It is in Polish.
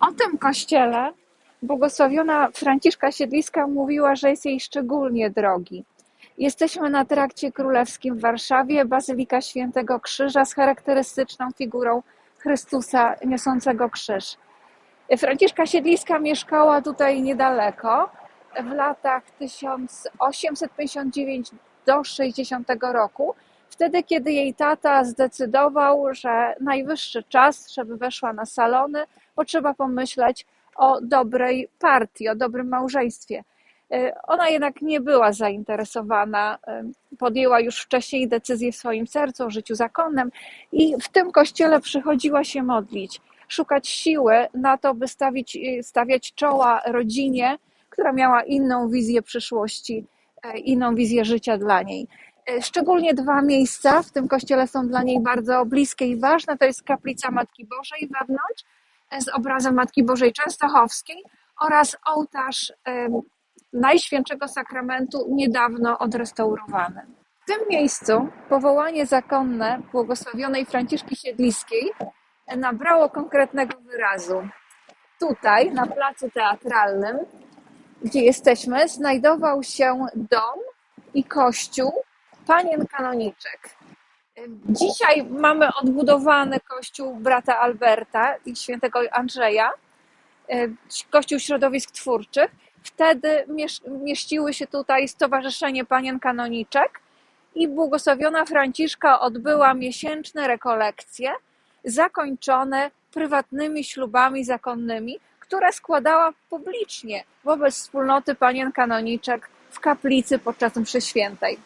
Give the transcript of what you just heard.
O tym kościele błogosławiona Franciszka Siedliska mówiła, że jest jej szczególnie drogi. Jesteśmy na trakcie królewskim w Warszawie, Bazylika Świętego Krzyża z charakterystyczną figurą Chrystusa niosącego krzyż. Franciszka Siedliska mieszkała tutaj niedaleko w latach 1859 do 60 roku, wtedy kiedy jej tata zdecydował, że najwyższy czas, żeby weszła na salony, bo trzeba pomyśleć o dobrej partii, o dobrym małżeństwie. Ona jednak nie była zainteresowana, podjęła już wcześniej decyzję w swoim sercu o życiu zakonnym i w tym kościele przychodziła się modlić, szukać siły na to, by stawić, stawiać czoła rodzinie, która miała inną wizję przyszłości, inną wizję życia dla niej. Szczególnie dwa miejsca w tym kościele są dla niej bardzo bliskie i ważne. To jest kaplica Matki Bożej wewnątrz z obrazem Matki Bożej Częstochowskiej oraz ołtarz Najświętszego Sakramentu niedawno odrestaurowany. W tym miejscu powołanie zakonne błogosławionej Franciszki Siedliskiej nabrało konkretnego wyrazu. Tutaj, na placu teatralnym, gdzie jesteśmy, znajdował się dom i kościół panien kanoniczek. Dzisiaj mamy odbudowany kościół brata Alberta i świętego Andrzeja, kościół środowisk twórczych. Wtedy mieściły się tutaj Stowarzyszenie Panien Kanoniczek i błogosławiona Franciszka odbyła miesięczne rekolekcje zakończone prywatnymi ślubami zakonnymi, które składała publicznie wobec wspólnoty Panien Kanoniczek w kaplicy podczas mszy świętej.